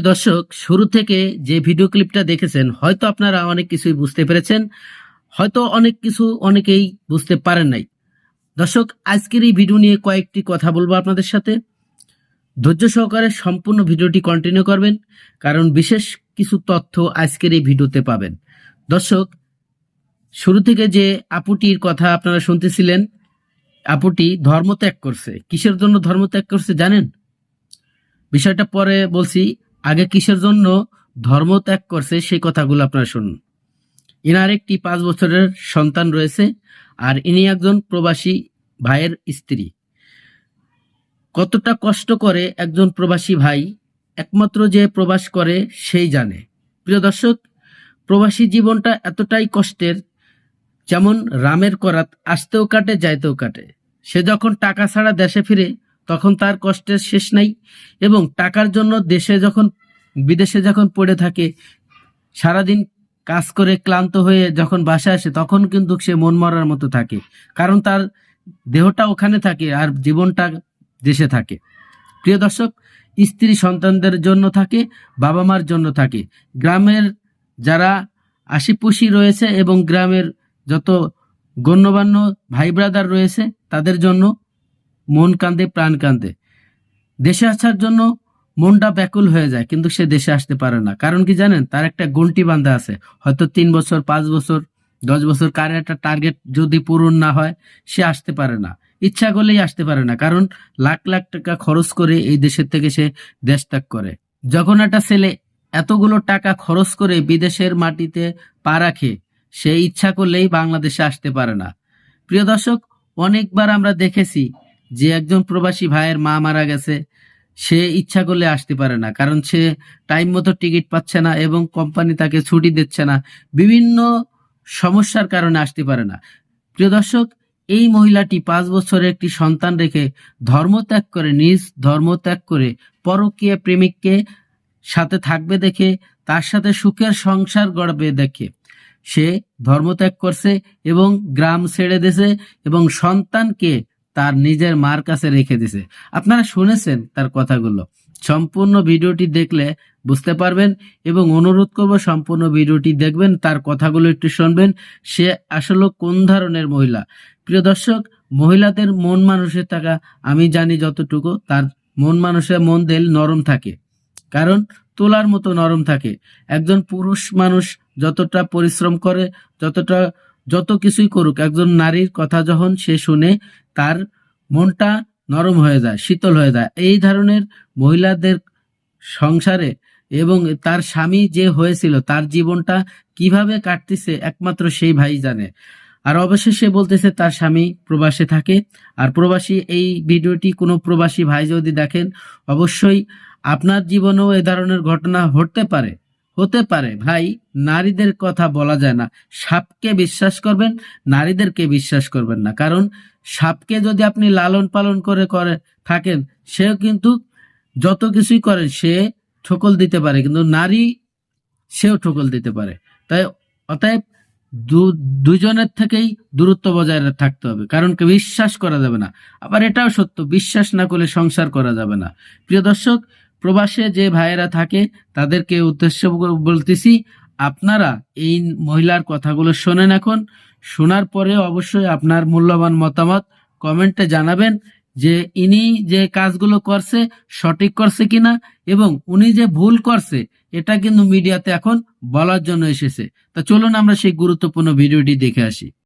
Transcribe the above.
দর্শক শুরু থেকে যে ভিডিও ক্লিপটা দেখেছেন হয়তো আপনারা অনেক কিছুই বুঝতে পেরেছেন হয়তো অনেক কিছু অনেকেই বুঝতে পারেন নাই। দর্শক আজকের এই ভিডিও নিয়ে কয়েকটি কথা বলব আপনাদের সাথে। ধৈর্য সহকারে সম্পূর্ণ ভিডিওটি কন্টিনিউ করবেন কারণ বিশেষ কিছু তথ্য আজকের এই ভিডিওতে পাবেন। দর্শক শুরু থেকে যে আপুটির কথা আপনারা শুনতেছিলেন আপুটি ধর্ম ত্যাগ করছে। কিসের জন্য ধর্ম ত্যাগ করছে জানেন? বিষয়টা পরে বলছি, আগে কিসের জন্য ধর্ম ত্যাগ করছে সেই কথাগুলো আপনারা শুনুন। ইনার একটি পাঁচ বছরের সন্তান রয়েছে আর ইনি একজন প্রবাসী ভাইয়ের স্ত্রী। কতটা কষ্ট করে একজন প্রবাসী ভাই একমাত্র যে প্রবাস করে সেই জানে। প্রিয় দর্শক, প্রবাসী জীবনটা এতটাই কষ্টের যেমন রামের করাত আসতেও কাটে, যাইতেও কাটে। সে যখন টাকা ছাড়া দেশে ফিরে, তখন তার কষ্টের শেষ নাই এবং টাকার জন্য দেশে যখন, বিদেশে যখন পড়ে থাকে, সারাদিন কাজ করে ক্লান্ত হয়ে যখন বাসায় আসে, তখন কিন্তু সে মন মরার মতো থাকে। কারণ তার দেহটা ওখানে থাকে আর জীবনটা দেশে থাকে। প্রিয় দর্শক, স্ত্রী সন্তানদের জন্য থাকে বাবা মার জন্য থাকে। গ্রামের যারা আশিপুষি রয়েছে এবং গ্রামের যত গণ্যমান্য ভাই ব্রাদার রয়েছে, তাদের জন্য মন কান্দে প্রাণ কান্দে দেশে আসার জন্য মনটা ব্যাকুল হয়ে যায়, কিন্তু সে দেশে আসতে পারে না। কারণ কি জানেন? তার একটা গন্টি বান্ধা আছে। হয়তো তিন বছর, পাঁচ বছর, দশ বছর কার একটা টার্গেট যদি পূরণ না হয়, সে আসতে পারে না। ইচ্ছা করলেই আসতে পারে না। কারণ লাখ লাখ টাকা খরচ করে এই দেশের থেকে সে দেশ ত্যাগ করে। যখন একটা ছেলে এতগুলো টাকা খরচ করে বিদেশের মাটিতে পা রাখে সে ইচ্ছা করলেই বাংলাদেশে আসতে পারে না। প্রিয় দর্শক, অনেকবার আমরা দেখেছি যে একজন প্রবাসী ভাইয়ের মা মারা গেছে, সে ইচ্ছা করলে আসতে পারে না, কারণ সে টাইম মতো টিকিট পাচ্ছে না এবং কোম্পানি তাকে ছুটি দিচ্ছে না, বিভিন্ন সমস্যার কারণে আসতে পারে না। প্রিয় দর্শক, এই মহিলাটি পাঁচ বছরের একটি সন্তান রেখে ধর্মত্যাগ করে, নিজ ধর্মত্যাগ করে পরকীয় প্রেমিককে সাথে থাকবে দেখে, তার সাথে সুখের সংসার গড়বে দেখে। সে ধর্মত্যাগ করছে এবং গ্রাম ছেড়ে দিয়েছে এবং সন্তানকে তার নিজের মার কাছে রেখে দিছে আপনারা শুনেছেন তার কথাগুলো। সম্পূর্ণ ভিডিওটি দেখলে বুঝতে পারবেন এবং অনুরোধ করব সম্পূর্ণ ভিডিওটি দেখবেন, তার কথাগুলো একটু শুনবেন। সে আসলে কোন ধরনের মহিলা? প্রিয় দর্শক, মহিলাদের মন মানুষের টাকা আমি জানি যতটুকু, তার মন মানুষের মন দেল নরম থাকে। কারণ তোলার মতো নরম থাকে। একজন পুরুষ মানুষ যতটা পরিশ্রম করে, যতটা, যত কিছুই করুক, একজন নারীর কথা যখন সে শুনে, তার মনটা নরম হয়ে যায়, শীতল হয়ে যায়। এই ধরনের মহিলাদের সংসারে এবং তার স্বামী যে হয়েছিল, তার জীবনটা কীভাবে কাটতেছে, একমাত্র সেই ভাই জানে। আর অবশেষে বলতেছে, তার স্বামী প্রবাসে থাকে। আর প্রবাসী, এই ভিডিওটি কোনো প্রবাসী ভাই যদি দেখেন, অবশ্যই আপনার জীবনেও এ ধরনের ঘটনা ঘটতে পারে। হতে পারে। ভাই, নারীদের কথা বলা যায় না। সাপকে বিশ্বাস করবেন, নারীদেরকে বিশ্বাস করবেন না। কারণ, সাপকে যদি আপনি লালন পালন করে করে থাকেন, সেও কিন্তু যত কিছুই করেন, সে ঠোকল দিতে পারে। কিন্তু নারী, সেও ঠোকল দিতে পারে। তাই অতএব দুজনের থেকেই দূরত্ব বজায় থাকতে হবে। কারণ বিশ্বাস করা যাবে না। আবার এটাও সত্য, বিশ্বাস না করলে সংসার করা যাবে না। প্রিয় দর্শক প্রবাসে যে ভাইয়েরা থাকে, তাদেরকে উদ্দেশ্য বলতেছি, আপনারা এই মহিলার কথাগুলো শোনেন এখন। শোনার পরে অবশ্যই আপনার মূল্যবান মতামত কমেন্টে জানাবেন যে ইনি যে কাজগুলো করছে, সঠিক করছে কিনা এবং উনি যে ভুল করছে, এটা কিন্তু মিডিয়াতে এখন বলার জন্য এসেছে। তা চলুন আমরা সেই গুরুত্বপূর্ণ ভিডিওটি দেখে আসি।